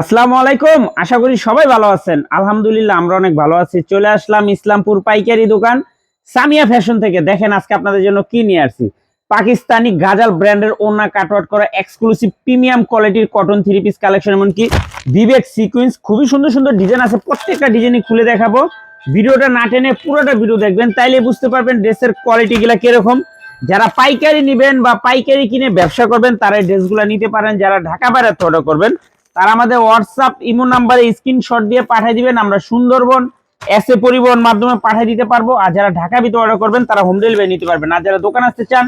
আসসালামু আলাইকুম। আশা করি সবাই ভালো আছেন। আলহামদুলিল্লাহ আমরা অনেক ভালো আছি। চলে আসলাম ইসলামপুর পাইকারি দোকান সামিয়া ফ্যাশন থেকে। দেখেন আজকে আপনাদের জন্য কি নিয়ে আসছি। পাকিস্তানি গাজাল ব্র্যান্ডের ওনা কাটওয়ার্ট করা এক্সক্লুসিভ প্রিমিয়াম কোয়ালিটির কটন থ্রি পিস কালেকশন এমনকি বিবেক সিকুয়েন্স খুবই সুন্দর সুন্দর ডিজাইন আছে। প্রত্যেকটা ডিজাইনই খুলে দেখাবো। ভিডিওটা না টেনে পুরোটা ভিডিও দেখবেন তাইলে বুঝতে পারবেন ড্রেসের কোয়ালিটি গুলা কীরকম। যারা পাইকারি নেবেন বা পাইকারি কিনে ব্যবসা করবেন, তারা এই ড্রেসগুলো নিতে পারেন। যারা ঢাকা বাইরে অর্ডার করবেন তারা আমাদের হোয়াটসঅ্যাপ ইমো নাম্বারে স্ক্রিনশট দিয়ে পাঠিয়ে দিবেন। আমরা সুন্দরবন এসে পরিবহন মাধ্যমে পাঠিয়ে দিতে পারব। আর যারা ঢাকা ভিতরে অর্ডার করবেন, তারা হোম ডেলিভারি নিতে পারবেন। আর যারা দোকান আসতে চান,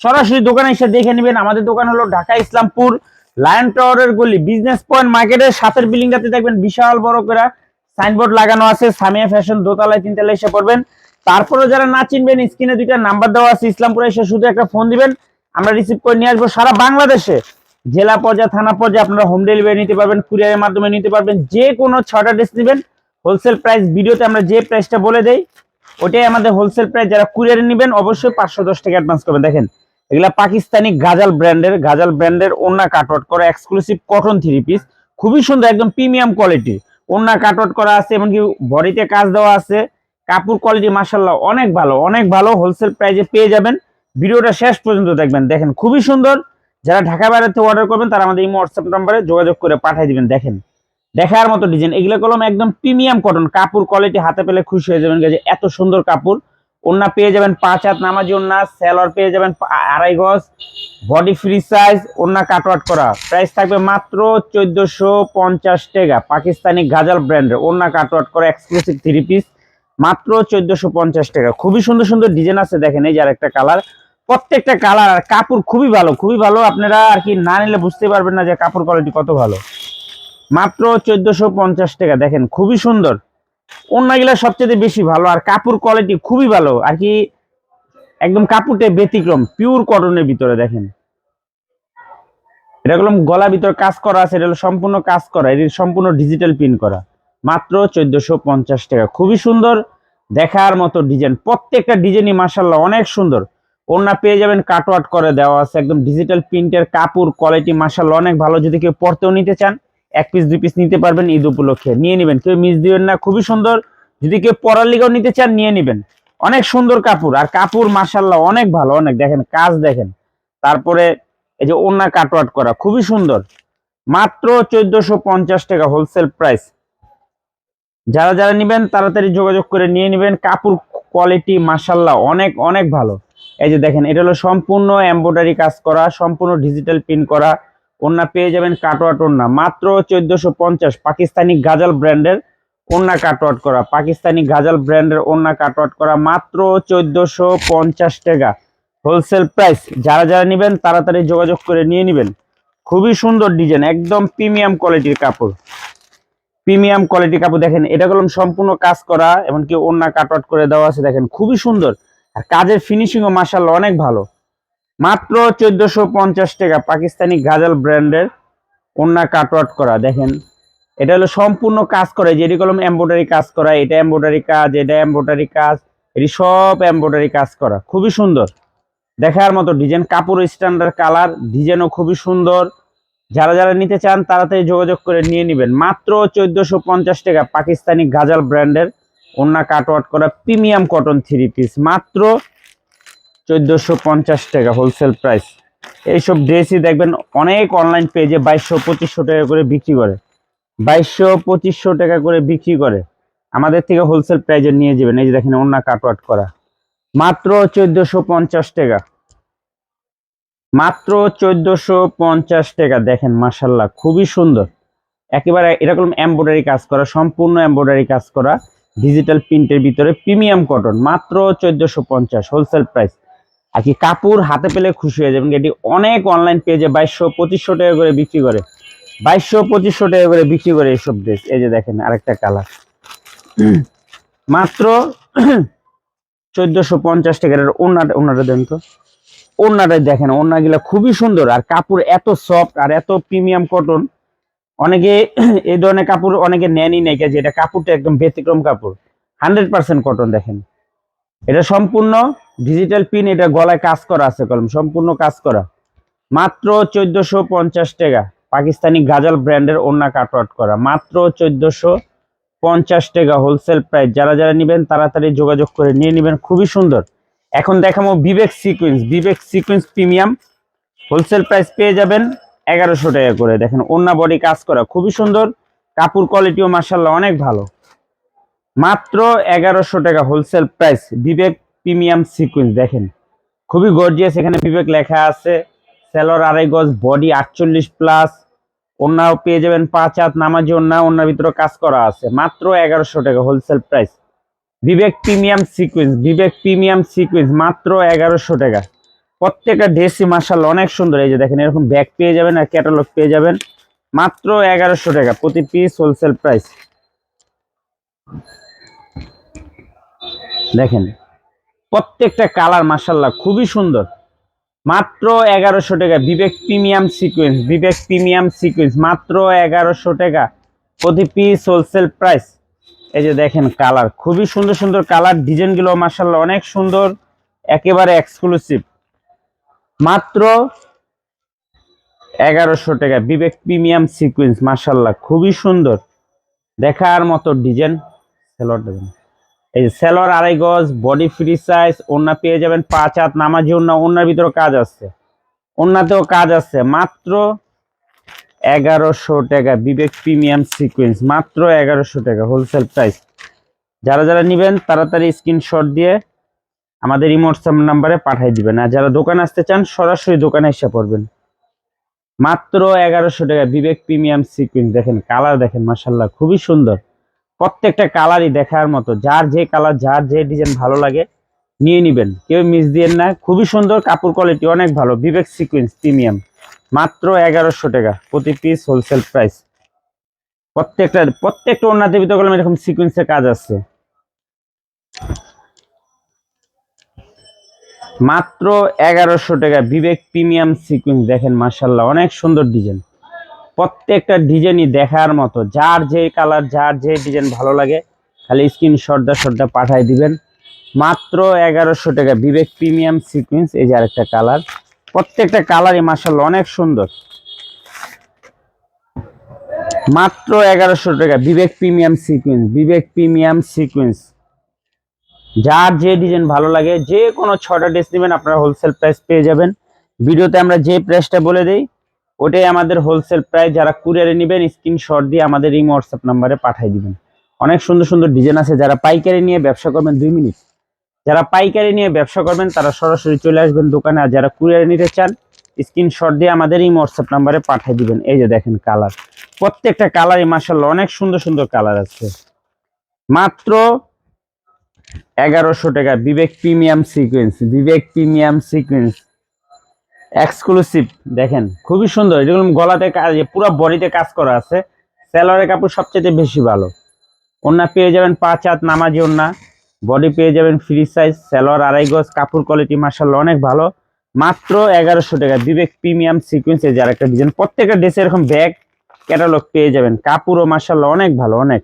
সরাসরি দোকানে এসে দেখে নেবেন। আমাদের দোকান হলো ঢাকা ইসলামপুর লায়ন টাওয়ারের গলি। বিজনেস পয়েন্ট মার্কেটের সাতের বিল্ডিংটাতে দেখবেন বিশাল বড় করে সাইনবোর্ড লাগানো আছে। সামিয়া ফ্যাশন দোতলায় তিনতলায় এসে পড়বেন। তারপরে যারা না চিনবেন স্ক্রিনে দুইটা নাম্বার দেওয়া আছে। ইসলামপুরে এসে শুধু একটা ফোন দিবেন। আমরা রিসিভ করে নিয়ে আসব সারা বাংলাদেশে। জেলা পর্যায়ে, থানা পর্যায়ে আপনারা হোম ডেলিভারি নিতে পারবেন কুরিয়ারের মাধ্যমে নিতে পারবেন, যে কোনো ছটা ড্রেস নেবেন। হোলসেল প্রাইস ভিডিওতে আমরা যে প্রাইসটা বলে দেই, ওটাই আমাদের হোলসেল প্রাইস যারা কুরিয়ারে নেবেন, অবশ্যই পাঁচশো দশ টাকা অ্যাডভান্স করবেন। দেখেন, এগুলা পাকিস্তানি গাজাল ব্র্যান্ডের গাজাল ব্র্যান্ডের ওন্না কাটওয়ার্ট করা এক্সক্লুসিভ কটন থ্রি পিস খুবই সুন্দর, একদম প্রিমিয়াম কোয়ালিটি ওন্না কাটওয়ার্ট করা আছে, এমনকি বডিতে কাজ দেওয়া আছে, কাপড় কোয়ালিটি মাসাল্লাহ অনেক ভালো অনেক ভালো হোলসেল প্রাইসে পেয়ে যাবেন। ভিডিওটা শেষ পর্যন্ত দেখবেন। দেখেন, খুবই সুন্দর যারা ঢাকা বাইরে থেকে অর্ডার করবেন, তারা আমাদের এই হোয়াটসঅ্যাপ নাম্বারে যোগাযোগ করে পাঠিয়ে দিবেন, দেখেন। দেখার মতো ডিজাইন এগুলো কলম একদম প্রিমিয়াম কটন কাপড় কোয়ালিটি হাতে পেলে খুশি হয়ে যাবেন। যে এত সুন্দর কাপড় ওন্না পেয়ে যাবেন পাঁচ হাত নামাজি ওন্না স্যালোয়ার পেয়ে যাবেন আড়াই গজ বডি ফ্রি সাইজ ওন্না কাটওয়ার্ট করা। প্রাইস থাকবে মাত্র চোদ্দশো পঞ্চাশ টাকা। পাকিস্তানি গাজাল ব্র্যান্ডের ওন্না কাটওয়ার্ট করা এক্সক্লুসিভ থ্রি পিস মাত্র চোদ্দশো পঞ্চাশ টাকা। খুবই সুন্দর সুন্দর ডিজাইন আছে, দেখেন এই যার একটা কালার প্রত্যেকটা কালার আর কাপড় খুবই ভালো খুবই ভালো। আপনারা আর কি না নিলে বুঝতে পারবেন না যে কাপড় কোয়ালিটি কত ভালো। মাত্র চোদ্দশো পঞ্চাশ টাকা, দেখেন, খুবই সুন্দর। অন্যগুলা সবচেয়ে বেশি ভালো, আর কাপড় কোয়ালিটি খুবই ভালো। আর কি একদম কাপড়টা ব্যতিক্রম পিওর কটনের ভিতরে, দেখেন। এটা হলো গলা ভিতরে কাজ করা আছে, এটা হলো সম্পূর্ণ কাজ করা, এটি সম্পূর্ণ ডিজিটাল প্রিন্ট করা। মাত্র চোদ্দশো পঞ্চাশ টাকা, খুবই সুন্দর। দেখার মতো ডিজাইন প্রত্যেকটা ডিজাইনই মাসাল্লাহ অনেক সুন্দর। ওড়না পেয়ে যাবেন কাট কাটওয়াট করে দেওয়া আছে, একদম ডিজিটাল প্রিন্টের কাপড় কোয়ালিটি মাসাল্লাহ অনেক ভালো, যদি কেউ পরতেও নিতে চান, এক পিস দুই পিস নিতে পারবেন ঈদ উপলক্ষে। নিয়ে নেবেন, কেউ মিস দিবেন না, খুবই সুন্দর। যদি কেউ পরার লিগেও নিতে চান, নিয়ে নেবেন। অনেক সুন্দর কাপড়, আর কাপড় মাসাল্লাহ অনেক ভালো, অনেক দেখেন, কাজ দেখেন। তারপরে এই যে ওড়না কাটওয়াট করা, খুবই সুন্দর। মাত্র চোদ্দশো পঞ্চাশ টাকা হোলসেল প্রাইস যারা যারা নেবেন, তাড়াতাড়ি যোগাযোগ করে নিয়ে নেবেন। কাপড় কোয়ালিটি মাসাল্লাহ অনেক অনেক ভালো। এই যে দেখেন, এটা হলো সম্পূর্ণ এমব্রয়ডারি কাজ করা, সম্পূর্ণ ডিজিটাল প্রিন্ট করা। ওন্না পেয়ে যাবেন কাটওয়াট ওন্না মাত্র চোদ্দশো পঞ্চাশ পাকিস্তানি গাজাল ব্র্যান্ডের ওন্না কাটওয়াট করা। পাকিস্তানি গাজাল ব্র্যান্ডের ওন্না কাটওয়াট করা মাত্র চোদ্দশো পঞ্চাশ টাকা। হোলসেল প্রাইস যারা যারা নেবেন তাড়াতাড়ি যোগাযোগ করে নিয়ে নেবেন। খুবই সুন্দর ডিজাইন একদম প্রিমিয়াম কোয়ালিটির কাপড়। প্রিমিয়াম কোয়ালিটি কাপড় দেখেন, এটা কলম সম্পূর্ণ কাজ করা এমনকি ওন্না কাটওয়াট করে দেওয়া আছে দেখেন, খুবই সুন্দর। আর কাজের ফিনিশিংও মাসাল্লাহ অনেক ভালো। মাত্র চোদ্দশো পঞ্চাশ টাকা পাকিস্তানি গাজাল ব্র্যান্ডের ওন্না কাটওয়াট করা, দেখেন। এটা হলো সম্পূর্ণ কাজ করে যেটি কলম এম্ব্রয়ডারি কাজ করা, এটা এম্ব্রয়ডারি কাজ, এটা এম্ব্রয়ডারি কাজ, এটি সব এম্ব্রয়ডারি কাজ করা, খুবই সুন্দর। দেখার মতো ডিজাইন কাপড় স্ট্যান্ডার্ড কালার ডিজাইনও খুবই সুন্দর। যারা যারা নিতে চান, তাড়াতাড়ি যোগাযোগ করে নিয়ে নেবেন। মাত্র চোদ্দশো পঞ্চাশ টাকা পাকিস্তানি গাজাল ব্র্যান্ডের ওন্না কাটওয়াট করা প্রিমিয়াম কটন থ্রি পিস মাত্র চোদ্দশো পঞ্চাশ টাকা হোলসেল প্রাইস এইসব ড্রেসই দেখবেন অনেক অনলাইন পেজে বাইশশো পঁচিশশো টাকা করে বিক্রি করে। বাইশশো পঁচিশশো টাকা করে বিক্রি করে। আমাদের থেকে হোলসেল প্রাইজে নিয়ে যাবেন, এই যে দেখেন ওন্না কাটওয়াট করা। মাত্র চোদ্দশো পঞ্চাশ টাকা। মাত্র চোদ্দশো পঞ্চাশ টাকা, দেখেন মাসাল্লাহ খুবই সুন্দর। একেবারে এরকম এম্ব্রয়ডারি কাজ করা, সম্পূর্ণ এম্ব্রয়ডারি কাজ করা। ডিজিটাল প্রিন্টের ভিতরে প্রিমিয়াম কটন, মাত্র চোদ্দশো পঞ্চাশ হোলসেল প্রাইস আর কি কাপড় হাতে পেলে খুশি হয়ে যাবেন, এটি অনেক অনলাইন পেজে বাইশশো পঁচিশশো টাকা করে বিক্রি করে। বাইশশো পঁচিশশো টাকা করে বিক্রি করে এইসব ড্রেস এই যে দেখেন আরেকটা কালার মাত্র চোদ্দশো পঞ্চাশ টাকার ওনাটা ওনাটা দেন তো। ওড়নাটাই দেখেন, ওড়নাগুলা খুবই সুন্দর। আর কাপড় এত সফট আর এত প্রিমিয়াম কটন অনেকে এই ধরনের কাপড় অনেকে নেনই নাই যে এটা কাপড়টা একদম ব্যতিক্রম কাপড়। হান্ড্রেড পার্সেন্ট কটন দেখেন। এটা সম্পূর্ণ ডিজিটাল পিন এটা গলায় কাজ করা আছে কলম, সম্পূর্ণ কাজ করা। মাত্র চোদ্দশো পঞ্চাশ টাকা। পাকিস্তানি গাজাল ব্র্যান্ডের ওন্না কাটওয়ার্ট করা। মাত্র চোদ্দশো পঞ্চাশ টাকা হোলসেল প্রাইস যারা যারা নেবেন, তাড়াতাড়ি যোগাযোগ করে নিয়ে নেবেন। খুবই সুন্দর। এখন দেখাবো Vivek sequence Vivek sequence premium wholesale price পেয়ে যাবেন এগারোশো টাকা করে। দেখেন ওন্না বডি কাজ করা, খুবই সুন্দর। কাপড় কোয়ালিটিও মার্শাল্লাহ অনেক ভালো। মাত্র এগারোশো টাকা wholesale price Vivek premium sequence দেখেন। খুবই গর্জিয়াস এখানে বিবেক লেখা আছে সেলর আড়াই গজ বডি আটচল্লিশ প্লাস অন্যাও পেয়ে যাবেন পাঁচ হাত নামাজি অন্য অন্যার ভিতরে কাজ করা আছে। মাত্র এগারোশো টাকা wholesale price Vivek premium sequence Vivek premium sequence মাত্র এগারোশো টাকা। প্রত্যেকটা ড্রেসই মার্শাল অনেক সুন্দর। এই যে দেখেন, এরকম ব্যাগ পেয়ে যাবেন আর ক্যাটালগ পেয়ে যাবেন। মাত্র এগারোশো টাকা, প্রতি পিস হোলসেল প্রাইস দেখেন, প্রত্যেকটা কালার মার্শাল্লাহ খুবই সুন্দর। মাত্র এগারোশো টাকা, Vivek premium sequence Vivek premium sequence মাত্র এগারোশো টাকা, প্রতি পিস হোলসেল প্রাইস এই যে দেখেন কালার খুবই সুন্দর সুন্দর কালার ডিজাইনগুলো মার্শাল্লাহ অনেক সুন্দর, একেবারে এক্সক্লুসিভ মাত্র এগারোশো টাকা। বিবেক প্রিমিয়াম সিকুয়েন্স মার্শাল্লাহ খুবই সুন্দর। দেখার মতো ডিজাইন সেলর দেবেন এই সেলর আড়াই গজ বডি ফ্রি সাইজ ওন্না পেয়ে যাবেন পাঁচ হাত নামাজি ওন্না ওন্নার ভিতরে কাজ আছে। ওন্নাতেও কাজ আছে। মাত্র এগারোশো টাকা, বিবেক প্রিমিয়াম সিকুয়েন্স, মাত্র এগারোশো টাকা হোলসেল প্রাইস যারা যারা নেবেন, তাড়াতাড়ি স্ক্রিনশট দিয়ে আমাদের ইমোটসাম নাম্বারে পাঠিয়ে দিবেন। আর যারা দোকানে আসতে চান, সরাসরি দোকানে এসে পড়বেন। মাত্র এগারোশো টাকা বিবেক প্রিমিয়াম সিকুয়েন্স দেখেন, কালার দেখেন মাসাল্লাহ খুবই সুন্দর। প্রত্যেকটা কালারই দেখার মতো। যার যে কালার, যার যে ডিজাইন ভালো লাগে, নিয়ে নিবেন। কেউ মিস দিয়েন না। খুবই সুন্দর, কাপড় কোয়ালিটি অনেক ভালো। Vivek sequence premium. মাত্র এগারোশো টাকা প্রতি পিস হোলসেল প্রাইস প্রত্যেকটা প্রত্যেকটা ভিতরে করলাম, এরকম সিকুয়েন্সের কাজ আছে। মাত্র এগারোশো টাকা। বিবেক প্রিমিয়াম সিকুয়েন্স, দেখেন মার্শাল্লাহ অনেক সুন্দর ডিজাইন। প্রত্যেকটা ডিজাইনই দেখার মতো। যার যে কালার, যার যে ডিজাইন ভালো লাগে, খালি স্ক্রিন শর্টটা শর্টটা পাঠাই দিবেন। মাত্র এগারোশো টাকা, বিবেক প্রিমিয়াম সিকুয়েন্স, এই যে আরেকটা কালার। প্রত্যেকটা কালারই মার্শাল্লাহ অনেক সুন্দর। মাত্র এগারোশো টাকা, Vivek premium sequence, Vivek premium sequence. যার যে ডিজাইন ভালো লাগে যে কোনো ছটা ড্রেস নেবেন, আপনারা হোলসেল প্রাইস পেয়ে যাবেন। ভিডিওতে আমরা যে প্রাইসটা বলে দিই, ওটাই আমাদের হোলসেল প্রাইস যারা কুরিয়ারে নেবেন স্ক্রিনশট দিয়ে আমাদের এই হোয়াটসঅ্যাপ নাম্বারে পাঠিয়ে দিবেন। অনেক সুন্দর সুন্দর ডিজাইন আছে। যারা পাইকারি নিয়ে ব্যবসা করবেন, দুই মিনিট। যারা পাইকারি নিয়ে ব্যবসা করবেন, তারা সরাসরি চলে আসবেন দোকানে। আর যারা কুরিয়ারে নিতে চান স্ক্রিনশট দিয়ে আমাদের এই হোয়াটসঅ্যাপ নাম্বারে পাঠিয়ে দিবেন। এই যে দেখেন কালার প্রত্যেকটা কালারই মার্শাল্লাহ অনেক সুন্দর সুন্দর কালার আছে। মাত্র এগারোশো টাকা Vivek premium sequence Vivek premium sequence exclusive দেখেন, খুবই সুন্দর। এরকম গলাতে কাজ পুরো বডিতে কাজ করা আছে। স্যালোয়ারের কাপড় সবচেয়ে বেশি ভালো। ওন্না পেয়ে যাবেন পাঁচ হাত নামাজি ওন্না বডি পেয়ে যাবেন ফ্রি সাইজ স্যালোয়ার আড়াই গজ, কাপড় কোয়ালিটি মার্শাল অনেক ভালো। মাত্র এগারোশো টাকা বিবেক প্রিমিয়াম সিকোয়েন্স এই যে আরেকটা ডিজাইন প্রত্যেকটা ড্রেসে এরকম ব্যাগ ক্যাটালগ পেয়ে যাবেন। কাপড়ও মার্শাল অনেক ভালো, অনেক।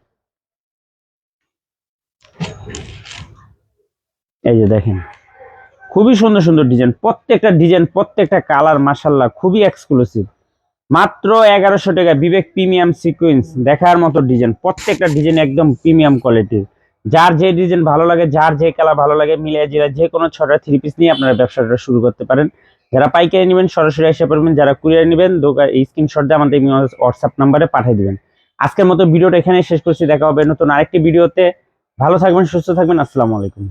এই যে দেখেন, খুবই সুন্দর সুন্দর ডিজাইন প্রত্যেকটা ডিজাইন প্রত্যেকটা কালার মাসাল্লাহ খুবই এক্সক্লুসিভ মাত্র এগারোশো টাকা, বিবেক প্রিমিয়াম সিকোয়েন্স দেখার মতো ডিজাইন প্রত্যেকটা ডিজাইন একদম প্রিমিয়াম কোয়ালিটির যার যে ডিজাইন ভালো লাগে, যার যে কালার ভালো লাগে, মিলিয়ে জিরা যে কোনো ছটা থ্রি পিস নিয়ে আপনারা ব্যবসাটা শুরু করতে পারেন। যারা পাইকারি নেবেন, সরাসরি এসে পড়বেন, যারা কুরিয়ার নেবেন দোকান এই স্ক্রিনশট আমাদের হোয়াটসঅ্যাপ নাম্বারে পাঠিয়ে দিবেন। আজকের মতো ভিডিওটা এখানে শেষ করছি, দেখা হবে নতুন আরেকটি ভিডিওতে। ভালো থাকবেন, সুস্থ থাকবেন, আসসালামু আলাইকুম।